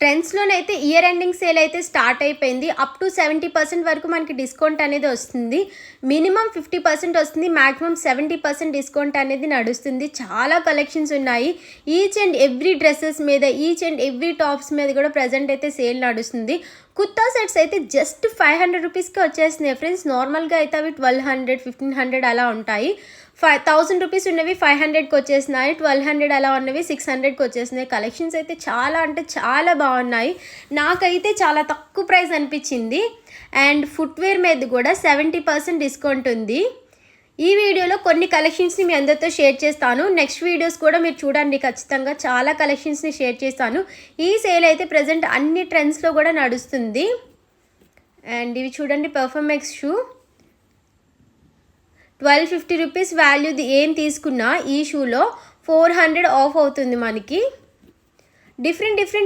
ట్రెండ్స్లోనైతే year ending sale అయితే start అయిపోయింది. Up to seventy percent వరకు మనకి డిస్కౌంట్ అనేది వస్తుంది. మినిమం ఫిఫ్టీ పర్సెంట్ వస్తుంది. మ్యాక్సిమం సెవెంటీ పర్సెంట్ డిస్కౌంట్ అనేది నడుస్తుంది. చాలా కలెక్షన్స్ ఉన్నాయి. ఈచ్ అండ్ ఎవ్రీ డ్రెస్సెస్ మీద ఈచ్ అండ్ ఎవ్రీ టాప్స్ మీద కూడా ప్రజెంట్ అయితే సేల్ నడుస్తుంది. కుర్తా సెట్స్ అయితే జస్ట్ ఫైవ్ హండ్రెడ్ రూపీస్కి వచ్చేస్తున్నాయి. ఫ్రెండ్స్ నార్మల్గా అయితే అవి ట్వెల్వ్ హండ్రెడ్ ఫిఫ్టీన్ హండ్రెడ్ అలా ఉంటాయి. ఫైవ్ థౌసండ్ రూపీస్ ఉన్నవి ఫైవ్ హండ్రెడ్కి వచ్చేసినాయి ట్వెల్వ్ హండ్రెడ్ అలా ఉన్నవి సిక్స్ హండ్రెడ్కి వచ్చేసినాయి. కలెక్షన్స్ అయితే చాలా అంటే చాలా బాగున్నాయి. నాకైతే చాలా తక్కువ ప్రైస్ అనిపించింది. అండ్ ఫుట్వేర్ మీద కూడా సెవెంటీ పర్సెంట్ డిస్కౌంట్ ఉంది. ఈ వీడియోలో కొన్ని కలెక్షన్స్ని మీ అందరితో షేర్ చేస్తాను. నెక్స్ట్ వీడియోస్ కూడా మీరు చూడండి ఖచ్చితంగా. చాలా కలెక్షన్స్ని షేర్ చేస్తాను. ఈ సేల్ అయితే ప్రజెంట్ అన్ని ట్రెండ్స్లో కూడా నడుస్తుంది. అండ్ ఇవి చూడండి Performax shoe twelve fifty rupees వాల్యూది ఏం తీసుకున్నా ఈ షూలో ఫోర్ హండ్రెడ్ ఆఫ్ అవుతుంది మనకి. Different different